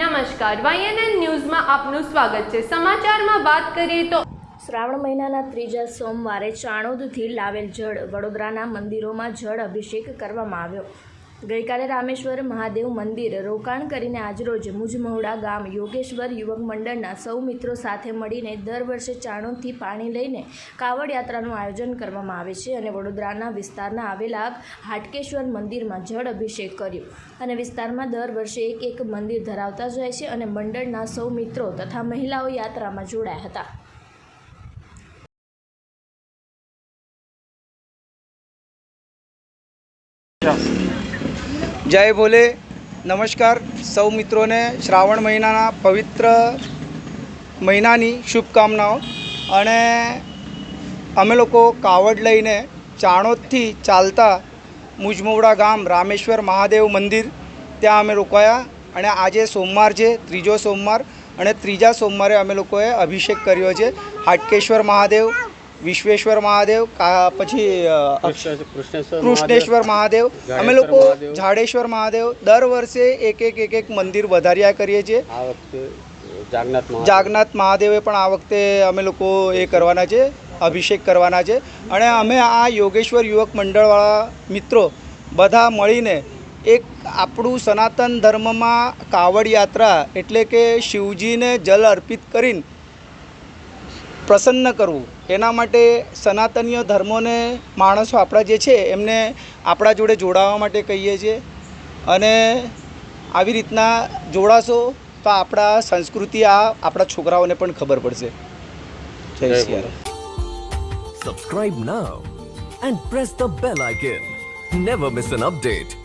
નમસ્કાર વાયએનએન ન્યૂઝમાં આપનું સ્વાગત છે. સમાચારમાં વાત કરીએ તો શ્રાવણ મહિનાના ત્રીજા સોમવારે ચાણોદથી લાવેલ જળ વડોદરાના મંદિરોમાં જળ અભિષેક કરવામાં આવ્યો. ગઈકાલે રામેશ્વર મહાદેવ મંદિર રોકાણ કરીને આજરોજ મુજમહુડા ગામ યોગેશ્વર યુવક મંડળના સૌ મિત્રો સાથે મળીને દર વર્ષે ચાણોથી પાણી લઈને કાવડ યાત્રાનું આયોજન કરવામાં આવે છે અને વડોદરાના વિસ્તારના આવેલા હાટકેશ્વર મંદિરમાં જળ અભિષેક કર્યો. અને વિસ્તારમાં દર વર્ષે એક એક મંદિર ધરાવતા જાય છે અને મંડળના સૌ મિત્રો તથા મહિલાઓ યાત્રામાં જોડાયા હતા. જય ભોલે. નમસ્કાર. સૌ મિત્રોને શ્રાવણ મહિનાના પવિત્ર મહિનાની શુભકામનાઓ. અને અમે લોકો કાવડ લઈને ચાણોદથી ચાલતા મુજમોવડા ગામ રામેશ્વર મહાદેવ મંદિર ત્યાં અમે રોકાયા. અને આજે સોમવાર છે, ત્રીજો સોમવાર. અને ત્રીજા સોમવારે અમે લોકોએ અભિષેક કર્યો છે. હાટકેશ્વર મહાદેવ વિશ્વેશ્વર મહાદેવ કા પછી કૃષ્ણેશ્વર મહાદેવ અમે લોકો જાડેશ્વર ઝાડેશ્વર મહાદેવ દર વર્ષે એક એક એક એક મંદિર વધાર્યા કરીએ છીએ. જાગનાથ જાગનાથ મહાદેવે પણ આ વખતે અમે લોકો એ કરવાના છે અભિષેક કરવાના છે. અને અમે આ યોગેશ્વર યુવક મંડળવાળા મિત્રો બધા મળીને એક આપણું સનાતન ધર્મમાં કાવડ યાત્રા એટલે કે શિવજીને જલ અર્પિત કરીને પ્રસન્ન કરવું. એના માટે સનાતનીય ધર્મોને માણસો આપણા જે છે એમને આપણા જોડે જોડાવા માટે કહીએ છીએ. અને આવી રીતના જોડાશો તો આપણા સંસ્કૃતિ આ આપણા છોકરાઓને પણ ખબર પડશે. જય જય subscribe Subscribe and press the bell icon never miss an update.